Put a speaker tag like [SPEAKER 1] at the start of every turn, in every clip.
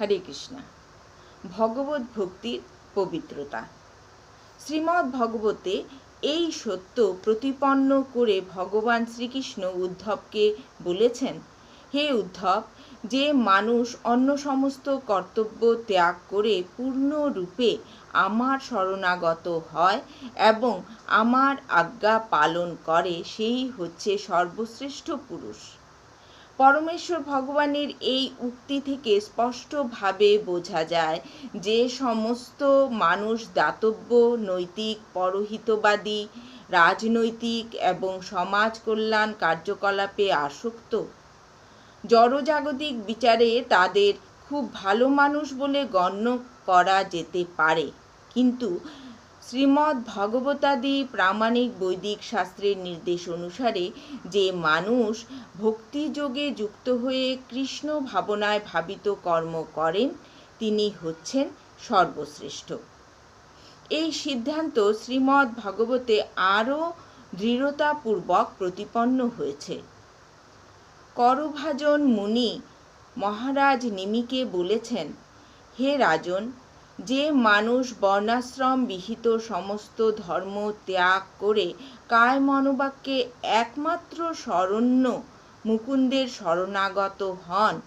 [SPEAKER 1] হরে কৃষ্ণা। ভগবত ভক্তির পবিত্রতা। শ্রীমদ্ ভগবতে এই সত্য প্রতিপন্ন করে ভগবান শ্রীকৃষ্ণ উদ্ধবকে বলেছেন, হে উদ্ধব, যে মানুষ অন্য সমস্ত কর্তব্য ত্যাগ করে পূর্ণরূপে আমার শরণাগত হয় এবং আমার আজ্ঞা পালন করে, সেই হচ্ছে সর্বশ্রেষ্ঠ পুরুষ। পরমেশ্বর ভগবানের এই উক্তি থেকে স্পষ্টভাবে বোঝা যায় যে সমস্ত মানুষ দাতব্য, নৈতিক, পরহিতবাদী, রাজনৈতিক এবং সমাজ কল্যাণ কার্যকলাপে আসক্ত। জড়জাগতিক বিচারে তাদের খুব ভালো মানুষ বলে গণ্য করা যেতে পারে। কিন্তু শ্রীমদ্ ভগবতাদি প্রামাণিক বৈদিক শাস্ত্রের নির্দেশ অনুসারে যে মানুষ ভক্তিযোগে যুক্ত হয়ে কৃষ্ণ ভাবনায় ভাবিত কর্ম করেন, তিনি হচ্ছেন সর্বশ্রেষ্ঠ। এই সিদ্ধান্ত শ্রীমদ্ ভগবতে আরও দৃঢ়তাপূর্বক প্রতিপন্ন হয়েছে। করভাজন মুনি মহারাজ নিমিকে বলেছেন, হে রাজন যে মানুষ বর্ণাশ্রম বিহিত সমস্ত ধর্ম ত্যাগ করে কায় মনোবাক্যে একমাত্র শরণ্য মুকুন্দের শরণাগত হন,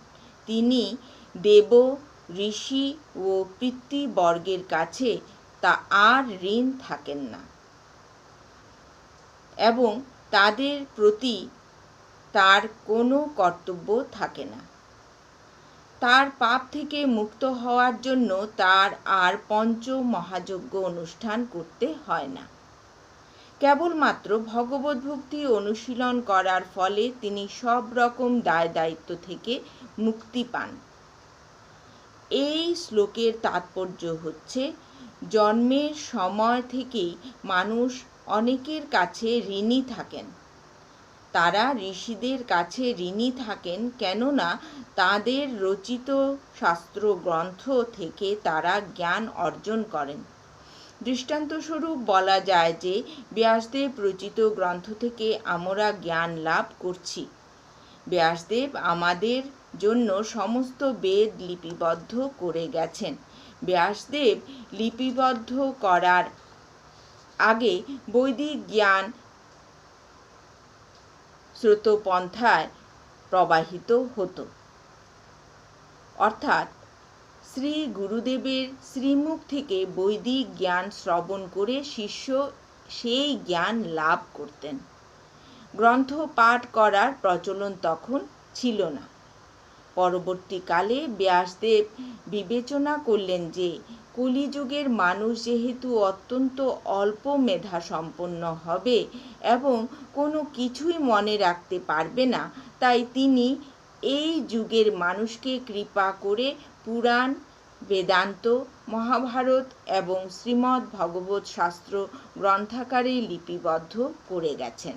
[SPEAKER 1] তিনি দেব, ঋষি ও পিতৃবর্গের কাছে তা আর ঋণ থাকেন না। এবং তাদের প্রতি তার কোনো কর্তব্য থাকে না। তার পাপ থেকে মুক্ত হওয়ার জন্য তার আর পঞ্চ মহাযজ্ঞ অনুষ্ঠান করতে হয় না। কেবলমাত্র ভগবত ভক্তি অনুশীলন করার ফলে তিনি সব রকম দায় দায়িত্ব থেকে মুক্তি পান। এই শ্লোকের তাৎপর্য হচ্ছে, জন্মের সময় থেকেই মানুষ অনেকের কাছে ঋণী থাকেন। তারা ঋষিদের কাছে ঋণী থাকেন কেননা তাদের রচিত শাস্ত্র গ্রন্থ থেকে তারা জ্ঞান অর্জন করেন। দৃষ্টান্তস্বরূপ বলা যায় যে, ব্যাসদেব রচিত গ্রন্থ থেকে আমরা জ্ঞান লাভ করছি। ব্যাসদেব আমাদের জন্য সমস্ত বেদ লিপিবদ্ধ করে গেছেন। ব্যাসদেব লিপিবদ্ধ করার আগে বৈদিক জ্ঞান স্রোতপন্থায় প্রবাহিত হতো। অর্থাৎ শ্রী গুরুদেবের শ্রীমুখ থেকে বৈদিক জ্ঞান শ্রবণ করে শিষ্য সেই জ্ঞান লাভ করতেন। গ্রন্থ পাঠ করার প্রচলন তখন ছিল না। পরবর্তীকালে ব্যাসদেব বিবেচনা করলেন যে কলিযুগের মানুষ যেহেতু অত্যন্ত অল্প মেধা সম্পন্ন হবে এবং কোনো কিছুই মনে রাখতে পারবে না, তাই তিনি এই যুগের মানুষকে কৃপা করে পুরাণ, বেদান্ত, মহাভারত এবং শ্রীমদ্ ভগবত শাস্ত্র গ্রন্থাকারে লিপিবদ্ধ করে গেছেন।